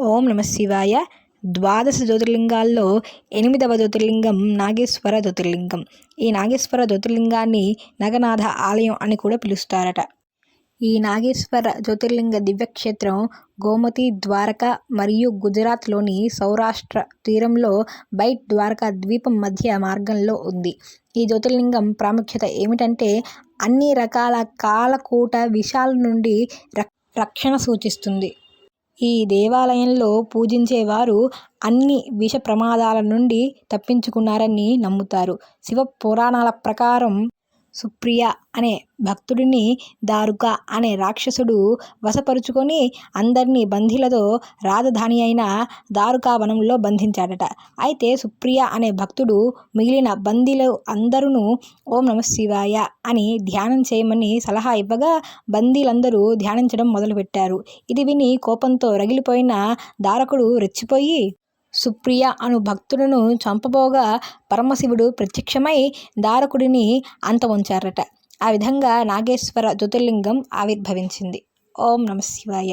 ఓం నమ శివాయ. ద్వాదశ జ్యోతిర్లింగాల్లో ఎనిమిదవ జ్యోతిర్లింగం నాగేశ్వర జ్యోతిర్లింగం. ఈ నాగేశ్వర జ్యోతిర్లింగాన్ని నగనాథ ఆలయం అని కూడా పిలుస్తారట. ఈ నాగేశ్వర జ్యోతిర్లింగ దివ్యక్షేత్రం గోమతి ద్వారక మరియు గుజరాత్లోని సౌరాష్ట్ర తీరంలో బైట్ ద్వారకా ద్వీపం మధ్య మార్గంలో ఉంది. ఈ జ్యోతిర్లింగం ప్రాముఖ్యత ఏమిటంటే అన్ని రకాల కాలకూట విషాల నుండి రక్షణ సూచిస్తుంది. ఈ దేవాలయంలో పూజించేవారు అన్ని విష ప్రమాదాల నుండి తప్పించుకున్నారని నమ్ముతారు. శివ పురాణాల ప్రకారం సుప్రియ అనే భక్తుడిని దారుక అనే రాక్షసుడు వశపరుచుకొని అందరినీ బందీలతో రాజధాని అయిన దారుకా వనంలో బంధించాడట. అయితే సుప్రియ అనే భక్తుడు మిగిలిన బందీలు అందరూ ఓం నమ శివాయ అని ధ్యానం చేయమని సలహా ఇవ్వగా బందీలందరూ ధ్యానించడం మొదలుపెట్టారు. ఇది విని కోపంతో రగిలిపోయిన దారకుడు రెచ్చిపోయి సుప్రియ అను భక్తులను చంపబోగా పరమశివుడు ప్రత్యక్షమై దారకుడిని అంత ఉంచారట ఆ విధంగా నాగేశ్వర జ్యోతిర్లింగం ఆవిర్భవించింది. ఓం నమ శివాయ.